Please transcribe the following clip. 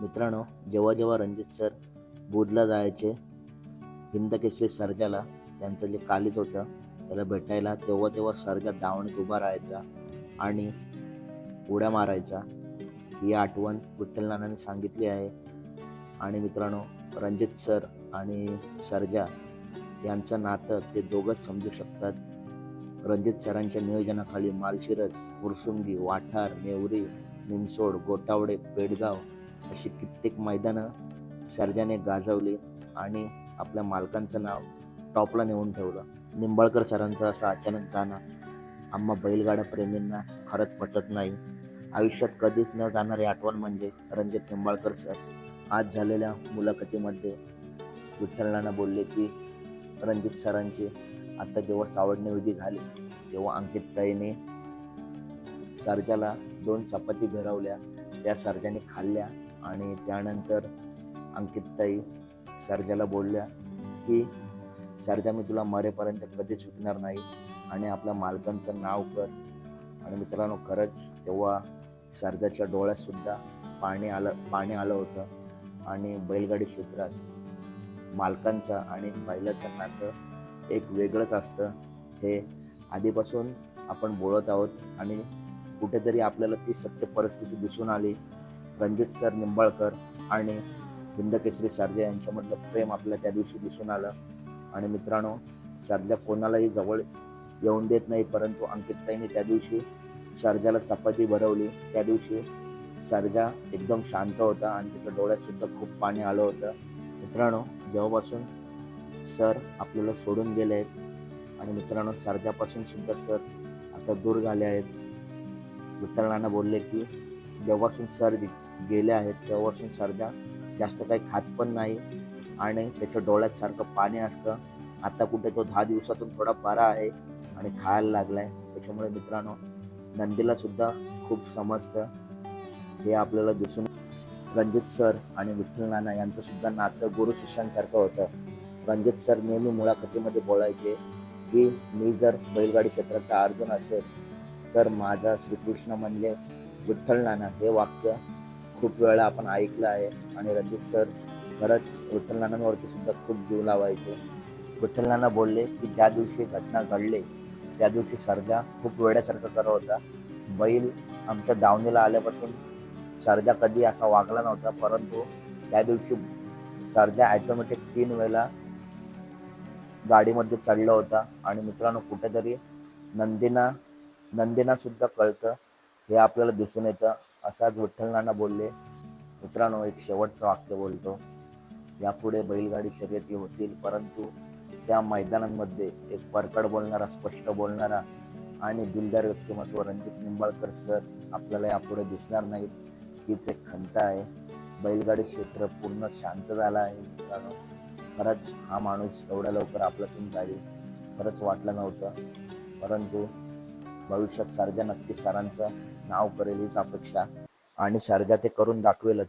मित्रांनो जेव्हा जेव्हा रणजित सर बोधला जायचे हिंद केसरी सर्जाला त्यांचं जे कालीच होतं त्याला भेटायला तेव्हा तेव्हा सर्जा दावणीत उभा राहायचा आणि उड्या मारायचा. ही आठवण विठ्ठल नानाने सांगितली आहे. आणि मित्रांनो रणजित सर आणि सर्जा यांचं नातं ते दोघंच समजू शकतात. रणजित सरांच्या नियोजनाखाली मालशिरस फुरसुंगी वाठार नेवरी निमसोड गोटावडे पेडगाव अशी कित्येक मैदानं सर्जाने गाजवली आणि आपल्या मालकांचं नाव टॉपला नेऊन ठेवलं. निंबाळकर सरांचं असं अचानक जाणं आम्हा बैलगाडा प्रेमींना खरंच पचत नाही. आयुष्यात कधीच न जाणारी आठवण म्हणजे रणजित निंबाळकर सर. आज झालेल्या मुलाखतीमध्ये विठ्ठलांना बोलले की रणजित सरांची आता जेव्हा सावडणे विधी झाली तेव्हा अंकितताईने सर्जाला दोन चपाती भिरवल्या. त्या सर्जाने खाल्ल्या. आणि त्यानंतर अंकितताई सरजाला बोलल्या की सरजा मी तुला मरेपर्यंत कधीच विकणार नाही आणि आपल्या मालकांचं नाव कर. आणि मित्रांनो खरंच तेव्हा सरजाच्या डोळ्यातसुद्धा पाणी आलं पाणी आलं होतं. आणि बैलगाडी क्षेत्रात मालकांचं आणि बैलाचं नातं एक वेगळंच असतं. हे आधीपासून आपण बोलत आहोत आणि कुठेतरी आपल्याला ती सत्य परिस्थिती दिसून आली. रणजित सर निंबाळकर आणि हिंदकेसरी शारजे यांच्यामधलं प्रेम आपल्याला त्या दिवशी दिसून आलं. आणि मित्रांनो शारजा कोणालाही जवळ येऊन देत नाही परंतु अंकितताईने त्या दिवशी शारजाला चपाती भरवली. त्या दिवशी शारजा एकदम शांत होता आणि त्याच्या डोळ्यातसुद्धा खूप पाणी आलं होतं. मित्रांनो जेव्हापासून सर आपल्याला सोडून गेले आहेत आणि मित्रांनो सर्जापासून सुद्धा सर आता दूर झाले आहेत मित्रांना बोलले की जेव्हापासून सर गेल्या गेले आहेत तेव्हापासून सर्जा जास्त काही खात पण नाही आणि त्याच्या डोळ्यात सारखं पाणी असतं. आता कुठे तो दहा दिवसातून थोडा बरा आहे आणि खायला लागलाय. त्याच्यामुळे मित्रांनो नंदीला सुद्धा खूप समजतं. हे आपल्याला दिसून रणजित सर आणि विठ्ठल नाना यांचं सुद्धा नातं गुरु शिष्यांसारखं होतं. रणजित सर नेहमी मुलाखतीमध्ये बोलायचे की मी जर बैलगाडी क्षेत्रातला अर्जुन असेल तर माझा श्रीकृष्ण म्हणजे विठ्ठल नाना हे वाक्य खूप वेळा आपण ऐकलं आहे. आणि रणजित सर खरंच विठ्ठल नानांवरती सुद्धा खूप जीव लावायचे. विठ्ठल नाना बोलले की ज्या दिवशी घटना घडली त्या दिवशी सर्जा खूप वेड्यासारखा करत होता. बैल आमच्या दावणीला आल्यापासून सर्जा कधी असा वागला नव्हता परंतु त्या दिवशी सरजा ॲटोमॅटिक तीन वेळेला गाडीमध्ये चढला होता. आणि मित्रांनो कुठेतरी नंदिना नंदिना सुद्धा कळतं हे आपल्याला दिसून येतं. असाच विठ्ठलनाना बोलले. मित्रांनो एक शेवटचं वाक्य बोलतो. यापुढे बैलगाडी शर्यती होतील परंतु त्या मैदानांमध्ये एक परकड बोलणारा स्पष्ट बोलणारा आणि दिलदार व्यक्तिमत्व रणजित निंबाळकर सर आपल्याला यापुढे दिसणार नाहीत. हीच एक खंत आहे. बैलगाडी क्षेत्र पूर्ण शांत झालं आहे. मित्रांनो खरंच हा माणूस एवढ्या लवकर आपल्यातून जाईल खरंच वाटलं नव्हतं. परंतु भविष्यात सारख्या नक्की सरांचं नाव करेल हीच अपेक्षा. आणि शारदा ते करून दाखवेलच.